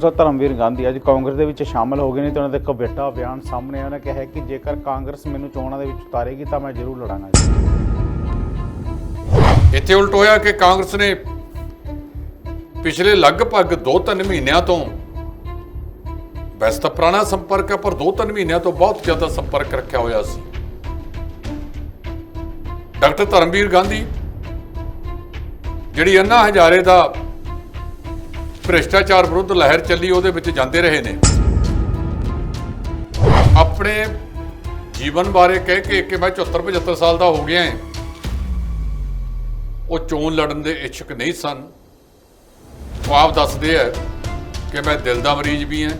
ਦੂਸਰਾ ਧਰਮਵੀਰ ਗਾਂਧੀ ਅੱਜ ਕਾਂਗਰਸ ਦੇ ਵਿੱਚ ਸ਼ਾਮਲ ਹੋ ਗਏ ਨੇ ਤੇ ਉਹਨਾਂ ਦਾ ਇੱਕ ਵੱਡਾ ਬਿਆਨ ਸਾਹਮਣੇ ਆਇਆ। ਉਹਨੇ ਕਿਹਾ ਕਿ ਜੇਕਰ ਕਾਂਗਰਸ ਮੈਨੂੰ ਚੋਣਾਂ ਦੇ ਵਿੱਚ ਉਤਾਰੇਗੀ ਤਾਂ ਮੈਂ ਜ਼ਰੂਰ ਲੜਾਂਗਾ ਇੱਥੇ ਉਲਟ ਹੋਇਆ ਕਿ ਕਾਂਗਰਸ ਨੇ ਪਿਛਲੇ ਲਗਭਗ 2-3 ਮਹੀਨਿਆਂ ਤੋਂ ਵੈਸੇ ਤਾਂ ਪੁਰਾਣਾ ਸੰਪਰਕ ਹੈ, ਪਰ 2-3 ਮਹੀਨਿਆਂ ਤੋਂ ਬਹੁਤ ਜ਼ਿਆਦਾ ਸੰਪਰਕ ਰੱਖਿਆ ਹੋਇਆ ਸੀ। ਡਾਕਟਰ ਧਰਮਵੀਰ ਗਾਂਧੀ, ਜਿਹੜੀ ਅੰਨਾ ਹਜ਼ਾਰੇ ਦਾ ਭ੍ਰਿਸ਼ਟਾਚਾਰ ਵਿਰੁੱਧ ਲਹਿਰ ਚੱਲੀ, ਉਹਦੇ ਵਿੱਚ ਜਾਂਦੇ ਰਹੇ ਨੇ। ਆਪਣੇ ਜੀਵਨ ਬਾਰੇ ਕਹਿ ਕੇ ਕਿ ਮੈਂ 74 75 ਸਾਲ ਦਾ ਹੋ ਗਿਆ ਹਾਂ। ਉਹ ਚੋਣ ਲੜਨ ਦੇ ਇੱਛਕ ਨਹੀਂ ਸਨ। ਉਹ ਆਪ ਦੱਸਦੇ ਆ ਕਿ ਮੈਂ ਦਿਲ ਦਾ ਮਰੀਜ਼ ਵੀ ਹਾਂ,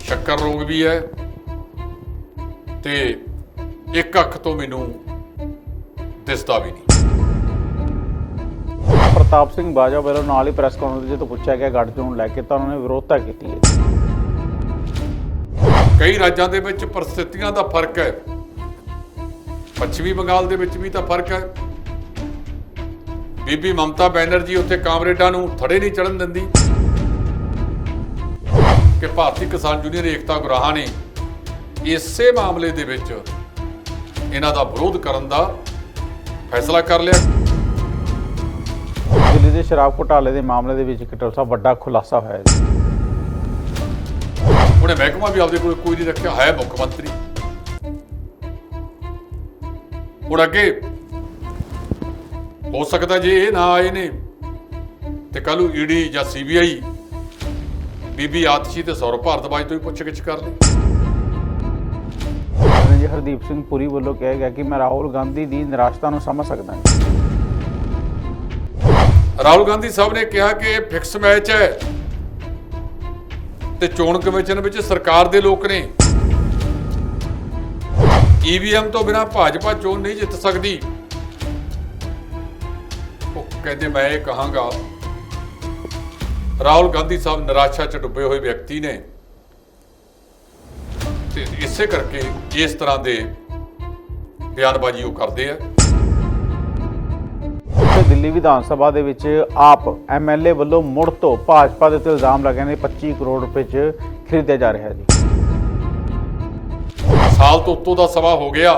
ਸ਼ੱਕਰ ਰੋਗ ਵੀ ਹੈ ਤੇ ਇੱਕ ਅੱਖ ਤੋਂ ਮੈਨੂੰ ਦਿਸਦਾ ਵੀ ਨਹੀਂ। ਪ੍ਰਤਾਪ ਸਿੰਘ ਬਾਜਵਾ ਵੱਲੋਂ ਨਾਲ ਹੀ ਪ੍ਰੈਸ ਕਾਨਫਰੰਸ ਜਦੋਂ ਪੁੱਛਿਆ ਗਿਆ ਗੱਠਜੋੜ ਨੂੰ ਲੈ ਕੇ ਤਾਂ ਉਹਨਾਂ ਨੇ ਵਿਰੋਧਤਾ ਕੀਤੀ ਹੈ। ਕਈ ਰਾਜਾਂ ਦੇ ਵਿੱਚ ਪਰਿਸਥਿਤੀਆਂ ਦਾ ਫ਼ਰਕ ਹੈ। ਪੱਛਮੀ ਬੰਗਾਲ ਦੇ ਵਿੱਚ ਵੀ ਤਾਂ ਫ਼ਰਕ ਹੈ। ਬੀਬੀ ਮਮਤਾ ਬੈਨਰਜੀ ਉੱਥੇ ਕਾਮਰੇਡਾਂ ਨੂੰ ਥੜੇ ਨਹੀਂ ਚੜਨ ਦਿੰਦੀ। ਕਿ ਭਾਰਤੀ ਕਿਸਾਨ ਯੂਨੀਅਨ ਏਕਤਾ ਗੁਰਾਹਾਂ ਨੇ ਇਸੇ ਮਾਮਲੇ ਦੇ ਵਿੱਚ ਇਹਨਾਂ ਦਾ ਵਿਰੋਧ ਕਰਨ ਦਾ ਫੈਸਲਾ ਕਰ ਲਿਆ। ਦਿੱਲੀ ਦੇ ਸ਼ਰਾਬ ਘੁਟਾਲੇ ਦੇ ਮਾਮਲੇ ਦੇ ਵਿੱਚ ਇੱਕ ਟੋਸਾ ਵੱਡਾ ਖੁਲਾਸਾ ਹੋਇਆ ਹੈ ਜੀ। ਉਹਨੇ ਮਹਿਕਮਾ ਵੀ ਆਪਦੇ ਕੋਲ ਕੋਈ ਨਹੀਂ ਰੱਖਿਆ ਹੈ ਮੁੱਖ ਮੰਤਰੀ। ਹੁਣ ਅੱਗੇ ਹੋ ਸਕਦਾ ਜੇ ਇਹ ਨਾ ਆਏ ਨੇ ਤੇ ਕੱਲ ਈਡੀ ਜਾਂ ਸੀਬੀਆਈ ਬੀਬੀ ਆਤਸ਼ੀ ਤੇ ਸੌਰਵ ਭਾਰਤਵਾਜ ਤੋਂ ਹੀ ਪੁੱਛਗਿੱਛ ਕਰ ਲਈ ਜੀ ਹਰਦੀਪ ਸਿੰਘ ਪੁਰੀ ਵੱਲੋਂ ਕਿਹਾ ਗਿਆ ਕਿ ਮੈਂ ਰਾਹੁਲ ਗਾਂਧੀ ਦੀ ਨਿਰਾਸ਼ਤਾ ਨੂੰ ਸਮਝ ਸਕਦਾ ਹਾਂ ਰਾਹੁਲ ਗਾਂਧੀ ਸਾਹਿਬ ਨੇ ਕਿਹਾ ਕਿ ਇਹ ਫਿਕਸ ਮੈਚ ਹੈ ਤੇ ਚੋਣ ਕਮਿਸ਼ਨ ਵਿੱਚ ਸਰਕਾਰ ਦੇ ਲੋਕ ਨੇ। ਈਵੀਐਮ ਤੋਂ ਬਿਨਾ ਭਾਜਪਾ ਚੋਣ ਨਹੀਂ ਜਿੱਤ ਸਕਦੀ। ਉਹ ਕਹਿੰਦੇ ਮੈਂ ਇਹ ਕਹਾਂਗਾ, ਰਾਹੁਲ ਗਾਂਧੀ ਸਾਹਿਬ ਨਿਰਾਸ਼ਾ ਚ ਡੁੱਬੇ ਹੋਏ ਵਿਅਕਤੀ ਨੇ। ਤੇ ਇਸੇ ਕਰਕੇ ਇਸ ਤਰ੍ਹਾਂ ਦੇ ਬਿਆਨਬਾਜ਼ੀ ਉਹ ਕਰਦੇ ਆ। ਦਿੱਲੀ ਵਿਧਾਨ ਸਭਾ ਦੇ ਵਿੱਚ ਆਪ ਐਮਐਲਏ ਵੱਲੋਂ ਮੁੜ ਤੋਂ ਭਾਜਪਾ ਦੇ ਉੱਤੇ ਇਲਜ਼ਾਮ ਲਗਾਏ ਨੇ 25 ਕਰੋੜ ਰੁਪਏ 'ਚ ਖਰੀਦਿਆ ਜਾ ਰਿਹਾ ਜੀ। ਸਾਲ ਤੋਂ ਉੱਤੋਂ ਦਾ ਸਮਾਂ ਹੋ ਗਿਆ।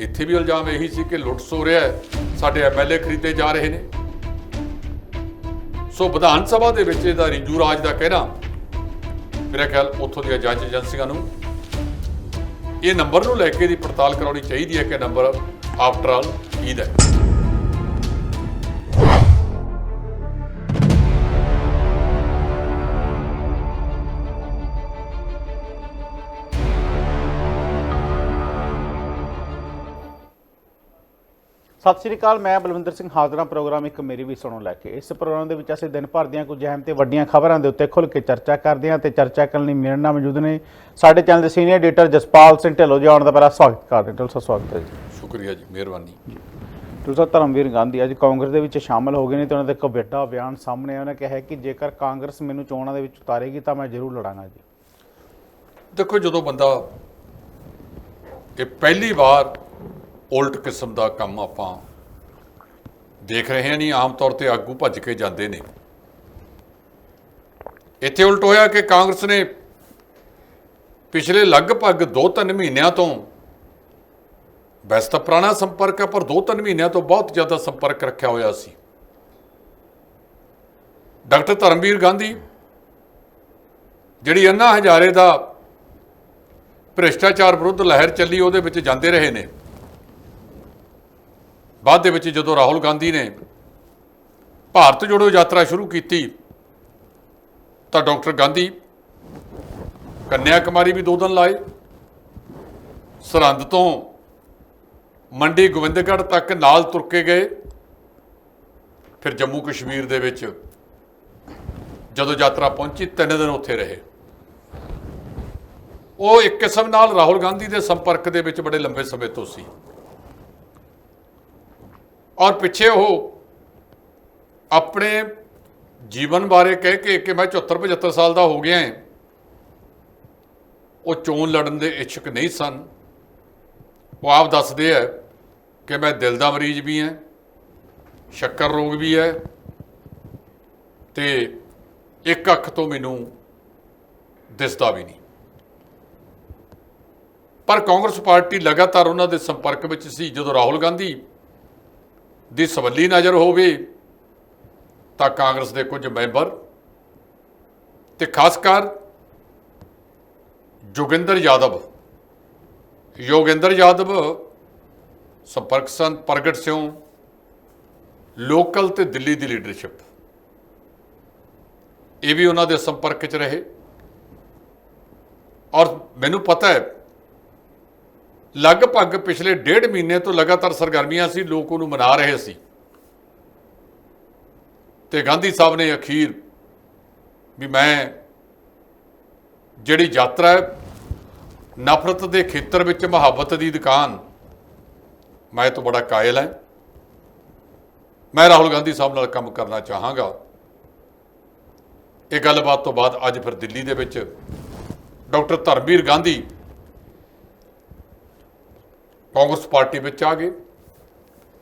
ਇੱਥੇ ਵੀ ਇਲਜ਼ਾਮ ਇਹੀ ਸੀ ਕਿ ਲੁੱਟ ਸੋ ਰਿਹਾ ਹੈ, ਸਾਡੇ ਐਮਐਲਏ ਖਰੀਦੇ ਜਾ ਰਹੇ ਨੇ। ਸੋ ਵਿਧਾਨ ਸਭਾ ਦੇ ਵਿੱਚ ਇਹਦਾ ਰਿੰਜੂ ਰਾਜ ਦਾ ਕਹਿਣਾ, ਮੇਰਾ ਖਿਆਲ ਉੱਥੋਂ ਦੀਆਂ ਜਾਂਚ ਏਜੰਸੀਆਂ ਨੂੰ। ਇਹ ਨੰਬਰ ਨੂੰ ਲੈ ਕੇ ਦੀ ਪੜਤਾਲ ਕਰਾਉਣੀ ਚਾਹੀਦੀ ਹੈ ਕਿ ਨੰਬਰ ਆਫਟਰ ਆਲ ਕਿਹਦਾ ਹੈ। ਸਤਿ ਸ਼੍ਰੀ ਅਕਾਲ ਮੈਂ ਬਲਵਿੰਦਰ ਸਿੰਘ ਹਾਜ਼ਰਾਂ ਪ੍ਰੋਗਰਾਮ ਇੱਕ ਮੇਰੀ ਵੀ ਸੁਣੋ ਲੈ ਕੇ। ਇਸ ਪ੍ਰੋਗਰਾਮ ਦੇ ਵਿੱਚ ਅਸੀਂ ਦਿਨ ਭਰ ਦੀਆਂ ਕੁਝ ਅਹਿਮ ਤੇ ਵੱਡੀਆਂ ਖਬਰਾਂ ਦੇ ਉੱਤੇ ਖੁੱਲ੍ਹ ਕੇ ਚਰਚਾ ਕਰਦੇ ਹਾਂ ਤੇ ਚਰਚਾ ਕਰਨ ਲਈ ਮੇਰੇ ਨਾਲ ਮੌਜੂਦ ਨੇ ਸਾਡੇ ਚੈਨਲ ਦੇ ਸੀਨੀਅਰ ਐਡੀਟਰ ਜਸਪਾਲ ਸਿੰਘ ਢਿੱਲੋਂ ਜੀ ਆਉਣ ਦਾ ਪਹਿਲਾ ਸਵਾਗਤ ਕਰਦੇ ਹਾਂ। ਢਿੱਲੋਂ ਸਾਹਿਬ ਸਵਾਗਤ ਹੈ ਜੀ। ਸ਼ੁਕਰੀਆ ਜੀ ਮਿਹਰਬਾਨੀ। ਦੂਸਰਾ ਧਰਮਵੀਰ ਗਾਂਧੀ ਅੱਜ ਕਾਂਗਰਸ ਦੇ ਵਿੱਚ ਸ਼ਾਮਲ ਹੋ ਗਏ ਨੇ ਤੇ ਉਹਨਾਂ ਦਾ ਇੱਕ ਵੱਡਾ ਬਿਆਨ ਸਾਹਮਣੇ ਆਇਆ। ਉਹਨੇ ਕਿਹਾ ਹੈ ਕਿ ਜੇਕਰ ਕਾਂਗਰਸ ਮੈਨੂੰ ਚੋਣਾਂ ਦੇ ਵਿੱਚ ਉਤਾਰੇਗੀ ਤਾਂ ਮੈਂ ਜ਼ਰੂਰ ਲੜਾਂਗਾ ਜੀ। ਦੇਖੋ ਜਦੋਂ ਬੰਦਾ ਇਹ ਪਹਿਲੀ ਵਾਰ ਉਲਟ ਕਿਸਮ ਦਾ ਕੰਮ ਆਪਾਂ ਦੇਖ ਰਹੇ ਹਾਂ, ਨਹੀਂ, ਆਮ ਤੌਰ ਤੇ ਆਗੂ ਭੱਜ ਕੇ ਜਾਂਦੇ ਨੇ। ਇੱਥੇ ਉਲਟ ਹੋਇਆ ਕਿ ਕਾਂਗਰਸ ਨੇ ਪਿਛਲੇ ਲਗਭਗ 2-3 ਮਹੀਨਿਆਂ ਤੋਂ ਵੈਸੇ ਤਾਂ ਪੁਰਾਣਾ ਸੰਪਰਕ ਹੈ, ਪਰ 2-3 ਮਹੀਨਿਆਂ ਤੋਂ ਬਹੁਤ ਜ਼ਿਆਦਾ ਸੰਪਰਕ ਰੱਖਿਆ ਹੋਇਆ ਸੀ। ਡਾਕਟਰ ਧਰਮਵੀਰ ਗਾਂਧੀ, ਜਿਹੜੀ ਅੰਨਾ ਹਜ਼ਾਰੇ ਦਾ ਭ੍ਰਿਸ਼ਟਾਚਾਰ ਵਿਰੁੱਧ ਲਹਿਰ ਚੱਲੀ, ਉਹਦੇ ਵਿੱਚ ਜਾਂਦੇ ਰਹੇ ਨੇ। ਬਾਅਦ ਦੇ ਵਿੱਚ ਜਦੋਂ ਰਾਹੁਲ ਗਾਂਧੀ ਨੇ ਭਾਰਤ ਜੋੜੋ ਯਾਤਰਾ ਸ਼ੁਰੂ ਕੀਤੀ, ਤਾਂ ਡਾਕਟਰ ਗਾਂਧੀ ਕੰਨਿਆ ਕੁਮਾਰੀ ਵੀ ਦੋ ਦਿਨ ਲਾਏ। ਸਰਹੰਦ ਤੋਂ ਮੰਡੀ ਗੋਬਿੰਦਗੜ੍ਹ ਤੱਕ ਨਾਲ ਤੁਰ ਕੇ ਗਏ। ਫਿਰ ਜੰਮੂ ਕਸ਼ਮੀਰ ਦੇ ਵਿੱਚ ਜਦੋਂ ਯਾਤਰਾ ਪਹੁੰਚੀ, ਤਿੰਨ ਦਿਨ ਉੱਥੇ ਰਹੇ। ਉਹ ਇੱਕ ਕਿਸਮ ਨਾਲ ਰਾਹੁਲ ਗਾਂਧੀ ਦੇ ਸੰਪਰਕ ਦੇ ਵਿੱਚ ਬੜੇ ਲੰਬੇ ਸਮੇਂ ਤੋਂ ਸੀ। ਔਰ ਪਿੱਛੇ ਉਹ ਆਪਣੇ ਜੀਵਨ ਬਾਰੇ ਕਹਿ ਕੇ ਕਿ ਮੈਂ 74 75 ਸਾਲ ਦਾ ਹੋ ਗਿਆ ਹਾਂ। ਉਹ ਚੋਣ ਲੜਨ ਦੇ ਇੱਛਕ ਨਹੀਂ ਸਨ। ਉਹ ਆਪ ਦੱਸਦੇ ਆ ਕਿ ਮੈਂ ਦਿਲ ਦਾ ਮਰੀਜ਼ ਵੀ ਹਾਂ, ਸ਼ੱਕਰ ਰੋਗ ਵੀ ਹੈ ਤੇ ਇੱਕ ਅੱਖ ਤੋਂ ਮੈਨੂੰ ਦਿਸਦਾ ਵੀ ਨਹੀਂ। ਪਰ ਕਾਂਗਰਸ ਪਾਰਟੀ ਲਗਾਤਾਰ ਉਹਨਾਂ ਦੇ ਸੰਪਰਕ ਵਿੱਚ ਸੀ ਜਦੋਂ ਰਾਹੁਲ ਗਾਂਧੀ ਦੀ ਸਵੱਲੀ ਨਜ਼ਰ ਹੋਵੇ ਤਾਂ ਕਾਂਗਰਸ ਦੇ ਕੁਝ ਮੈਂਬਰ ਤੇ ਖਾਸ ਕਰ ਜੋਗਿੰਦਰ ਯਾਦਵ, ਯੋਗਿੰਦਰ ਯਾਦਵ ਸੰਪਰਕ ਸੰ, ਪ੍ਰਗਟ ਸਿਉ ਲੋਕਲ ਤੇ ਦਿੱਲੀ ਦੀ ਲੀਡਰਸ਼ਿਪ ਇਹ ਵੀ ਉਹਨਾਂ ਦੇ ਸੰਪਰਕ 'ਚ ਰਹੇ। ਔਰ ਮੈਨੂੰ ਪਤਾ ਹੈ ਲਗਭਗ ਪਿਛਲੇ ਡੇਢ ਮਹੀਨੇ ਤੋਂ ਲਗਾਤਾਰ ਸਰਗਰਮੀਆਂ ਸੀ, ਲੋਕ ਉਹਨੂੰ ਮਨਾ ਰਹੇ ਸੀ। ਤੇ ਗਾਂਧੀ ਸਾਹਿਬ ਨੇ ਅਖੀਰ ਵੀ ਮੈਂ ਜਿਹੜੀ ਯਾਤਰਾ ਨਫ਼ਰਤ ਦੇ ਖੇਤਰ ਵਿੱਚ ਮੁਹੱਬਤ ਦੀ ਦੁਕਾਨ, ਮੈਂ ਤੋਂ ਬੜਾ ਕਾਇਲ ਹੈ। ਮੈਂ ਰਾਹੁਲ ਗਾਂਧੀ ਸਾਹਿਬ ਨਾਲ ਕੰਮ ਕਰਨਾ ਚਾਹਾਂਗਾ। ਇਹ ਗੱਲਬਾਤ ਤੋਂ ਬਾਅਦ ਅੱਜ ਫਿਰ ਦਿੱਲੀ ਦੇ ਵਿੱਚ ਡਾਕਟਰ ਧਰਮਵੀਰ ਗਾਂਧੀ ਕਾਂਗਰਸ ਪਾਰਟੀ ਵਿੱਚ ਆ ਗਏ।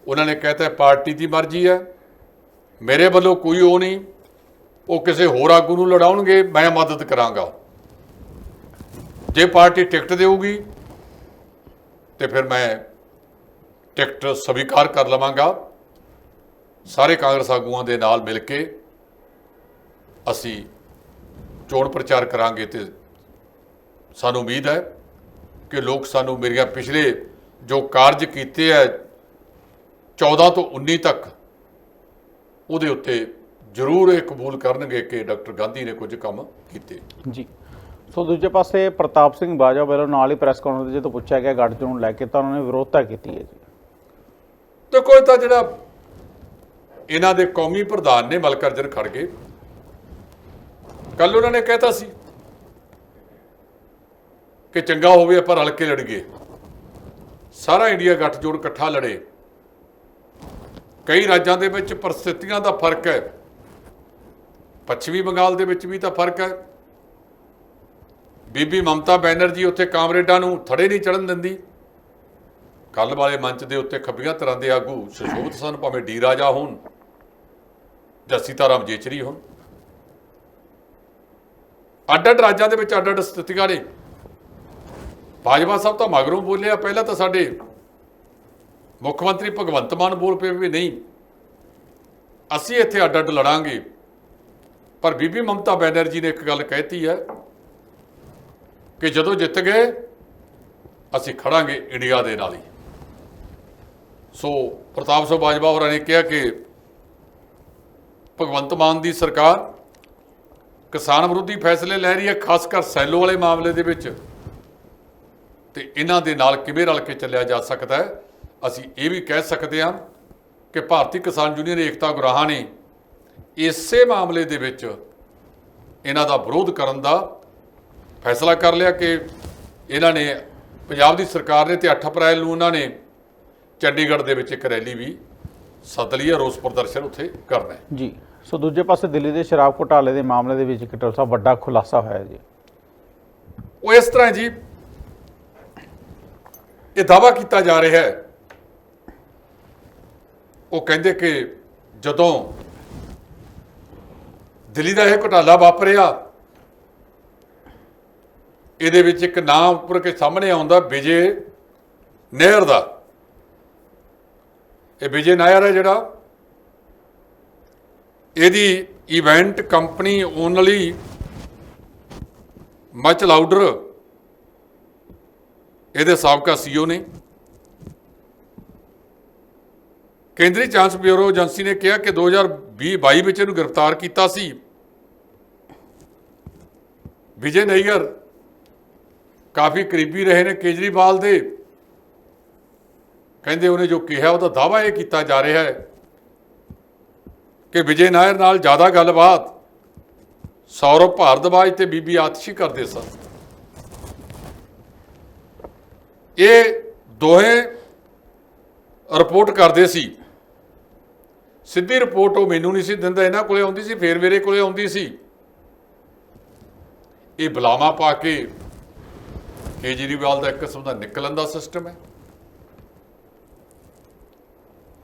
ਉਹਨਾਂ ਨੇ ਕਹਿਤਾ ਪਾਰਟੀ ਦੀ ਮਰਜ਼ੀ ਹੈ। ਮੇਰੇ ਵੱਲੋਂ ਕੋਈ ਉਹ ਨਹੀਂ। ਉਹ ਕਿਸੇ ਹੋਰ ਆਗੂ ਨੂੰ ਲੜਾਉਣਗੇ, ਮੈਂ ਮਦਦ ਕਰਾਂਗਾ। ਜੇ ਪਾਰਟੀ ਟਿਕਟ ਦੇਊਗੀ, ਤੇ ਫਿਰ ਮੈਂ ਟਿਕਟ ਸਵੀਕਾਰ ਕਰ ਲਵਾਂਗਾ। ਸਾਰੇ ਕਾਂਗਰਸ ਆਗੂਆਂ ਦੇ ਨਾਲ ਮਿਲ ਕੇ ਅਸੀਂ ਚੋਣ ਪ੍ਰਚਾਰ ਕਰਾਂਗੇ ਤੇ ਸਾਨੂੰ ਉਮੀਦ ਹੈ ਕਿ ਲੋਕ ਸਾਨੂੰ ਮੇਰੀਆਂ ਪਿਛਲੇ ਜੋ ਕਾਰਜ ਕੀਤੇ ਹੈ 14 ਤੋਂ 19 ਤੱਕ ਉਹਦੇ ਉੱਤੇ ਜ਼ਰੂਰ ਇਹ ਕਬੂਲ ਕਰਨਗੇ ਕਿ ਡਾਕਟਰ ਗਾਂਧੀ ਨੇ ਕੁਝ ਕੰਮ ਕੀਤੇ। ਜੀ। ਸੋ ਦੂਜੇ ਪਾਸੇ ਪ੍ਰਤਾਪ ਸਿੰਘ ਬਾਜਵਾ ਵੱਲੋਂ ਨਾਲ ਹੀ ਪ੍ਰੈਸ ਕਾਨਫਰੰਸ ਜਦੋਂ ਪੁੱਛਿਆ ਗਿਆ ਗੱਠਜੋੜ ਨੂੰ ਲੈ ਕੇ ਤਾਂ ਉਹਨਾਂ ਨੇ ਵਿਰੋਧਤਾ ਕੀਤੀ ਹੈ ਜੀ। ਤੇ ਕੋਈ ਤਾਂ ਜਿਹੜਾ ਇਹਨਾਂ ਦੇ ਕੌਮੀ ਪ੍ਰਧਾਨ ਨੇ ਮਲਕਰਜਨ ਖੜਗੇ ਕੱਲ ਉਹਨਾਂ ਨੇ ਕਹਿਤਾ ਸੀ ਕਿ ਚੰਗਾ ਹੋਵੇ ਆਪਾਂ ਰਲ ਕੇ ਲੜੀਏ। ਸਾਰਾ ਇੰਡੀਆ ਗੱਠਜੋੜ ਇਕੱਠਾ ਲੜੇ। ਕਈ ਰਾਜਾਂ ਦੇ ਵਿੱਚ ਪਰਿਸਥਿਤੀਆਂ ਦਾ ਫ਼ਰਕ ਹੈ। ਪੱਛਮੀ ਬੰਗਾਲ ਦੇ ਵਿੱਚ ਵੀ ਤਾਂ ਫ਼ਰਕ ਹੈ। ਬੀਬੀ ਮਮਤਾ ਬੈਨਰਜੀ ਉੱਥੇ ਕਾਮਰੇਡਾਂ ਨੂੰ ਥੜੇ ਨਹੀਂ ਚੜਨ ਦਿੰਦੀ। ਕੱਲ ਵਾਲੇ ਮੰਚ ਦੇ ਉੱਤੇ ਖੱਬੀਆਂ ਤਰ੍ਹਾਂ ਦੇ ਆਗੂ ਸੁਸ਼ੋਭਤ ਸਨ, ਭਾਵੇਂ ਡੀ ਰਾਜਾ ਹੋਣ ਜਾਂ ਸੀਤਾਰਾਮ ਜੇਚਰੀ ਹੋਣ। ਅੱਡ ਅੱਡ ਰਾਜਾਂ ਦੇ ਵਿੱਚ ਅੱਡ ਅੱਡ ਸਥਿਤੀਆਂ ਨੇ। ਭਾਜਪਾ ਸਾਹਿਬ ਤਾਂ ਮਗਰੋਂ ਬੋਲਿਆ, ਪਹਿਲਾਂ ਤਾਂ ਸਾਡੇ ਮੁੱਖ ਮੰਤਰੀ ਭਗਵੰਤ ਮਾਨ ਬੋਲ ਪਏ ਵੀ ਨਹੀਂ, ਅਸੀਂ ਇੱਥੇ ਅੱਡ ਅੱਡ ਲੜਾਂਗੇ। ਪਰ ਬੀਬੀ ਮਮਤਾ ਬੈਨਰਜੀ ਨੇ ਇੱਕ ਗੱਲ ਕਹਿਤੀ ਹੈ ਕਿ ਜਦੋਂ ਜਿੱਤ ਗਏ, ਅਸੀਂ ਖੜਾਂਗੇ ਇੰਡੀਆ ਦੇ ਨਾਲ ਹੀ। ਸੋ ਪ੍ਰਤਾਪ ਸਿੰਘ ਬਾਜਵਾ ਹੋਰਾਂ ਨੇ ਕਿਹਾ ਕਿ ਭਗਵੰਤ ਮਾਨ ਦੀ ਸਰਕਾਰ ਕਿਸਾਨ ਵਿਰੋਧੀ ਫੈਸਲੇ ਲੈ ਰਹੀ ਹੈ ਖਾਸ ਕਰ ਸੈਲੋ ਵਾਲੇ ਮਾਮਲੇ ਦੇ ਵਿੱਚ। ਤੇ ਇਹਨਾਂ ਦੇ ਨਾਲ ਕਿਵੇਂ ਰਲ ਕੇ ਚੱਲਿਆ ਜਾ ਸਕਦਾ ਹੈ ਅਸੀਂ ਇਹ ਵੀ ਕਹਿ ਸਕਦੇ ਹਾਂ ਕਿ ਭਾਰਤੀ ਕਿਸਾਨ ਯੂਨੀਅਨ ਏਕਤਾ ਗੁਰਾਹਾਂ ਨੇ ਇਸੇ ਮਾਮਲੇ ਦੇ ਵਿੱਚ ਇਹਨਾਂ ਦਾ ਵਿਰੋਧ ਕਰਨ ਦਾ ਫੈਸਲਾ ਕਰ ਲਿਆ ਕਿ ਇਹਨਾਂ ਨੇ ਪੰਜਾਬ ਦੀ ਸਰਕਾਰ ਨੇ ਤੇ 8 ਅਪ੍ਰੈਲ ਨੂੰ ਉਹਨਾਂ ਨੇ ਚੰਡੀਗੜ੍ਹ ਦੇ ਵਿੱਚ ਇੱਕ ਰੈਲੀ ਵੀ ਸੱਦ ਲਈ ਹੈ ਰੋਸ ਪ੍ਰਦਰਸ਼ਨ ਉੱਥੇ ਕਰਨਾ ਹੈ। ਜੀ ਸੋ ਦੂਜੇ ਪਾਸੇ ਦਿੱਲੀ ਦੇ ਸ਼ਰਾਬ ਘੁਟਾਲੇ ਦੇ ਮਾਮਲੇ ਦੇ ਵਿੱਚ ਕਟਲ ਸਾਹਿਬ ਵੱਡਾ ਖੁਲਾਸਾ ਹੋਇਆ ਜੀ। ਉਹ ਇਸ ਤਰ੍ਹਾਂ ਜੀ ਇਹ ਦਾਵਾ ਕੀਤਾ ਜਾ ਰਿਹਾ ਹੈ। ਉਹ ਕਹਿੰਦੇ ਕਿ ਜਦੋਂ ਦਿੱਲੀ ਦਾ ਇਹ ਘੁਟਾਲਾ ਵਾਪਰਿਆ, ਇਹਦੇ ਵਿੱਚ ਇੱਕ ਨਾਮ ਉੱਪਰ ਕੇ ਸਾਹਮਣੇ ਆਉਂਦਾ ਵਿਜੇ ਨਹਿਰ ਦਾ। ਇਹ ਵਿਜੇ ਨਾਇਰ ਹੈ ਜਿਹੜਾ। ਇਹਦੀ event company Only Much Louder ਇਹਦੇ ਸਾਬਕਾ ਸੀਓ ਨੇ। ਕੇਂਦਰੀ ਜਾਂਚ ਬਿਊਰੋ ਏਜੰਸੀ ਨੇ ਕਿਹਾ ਕਿ 2020-22 ਵਿੱਚ ਇਹਨੂੰ ਗ੍ਰਿਫਤਾਰ ਕੀਤਾ ਸੀ। ਵਿਜੇ ਨਈਅਰ ਕਾਫੀ ਕਰੀਬੀ ਰਹੇ ਨੇ ਕੇਜਰੀਵਾਲ ਦੇ। ਕਹਿੰਦੇ ਉਹਨੇ ਜੋ ਕਿਹਾ, ਉਹਦਾ ਦਾਵਾ ਇਹ ਕੀਤਾ ਜਾ ਰਿਹਾ ਹੈ ਕਿ ਵਿਜੇ ਨਾਇਰ ਨਾਲ ਜ਼ਿਆਦਾ ਗੱਲਬਾਤ। ਸੌਰਵ ਭਾਰਦਵਾਜ ਤੇ ਬੀਬੀ ਆਤਸ਼ੀ ਕਰਦੇ ਸਨ। ਇਹ ਦੋਹੇ ਰਿਪੋਰਟ ਕਰਦੇ ਸੀ। ਸਿੱਧੀ ਰਿਪੋਰਟ ਉਹ ਮੈਨੂੰ ਨਹੀਂ ਸੀ ਦਿੰਦਾ, ਇਹਨਾਂ ਕੋਲੇ ਆਉਂਦੀ ਸੀ, ਫੇਰ ਮੇਰੇ ਕੋਲੇ ਆਉਂਦੀ ਸੀ। ਇਹ ਬੁਲਾਵਾ ਪਾ ਕੇ ਕੇਜਰੀਵਾਲ ਦਾ ਇੱਕ ਕਿਸਮ ਦਾ ਨਿਕਲਣ ਦਾ ਸਿਸਟਮ ਹੈ।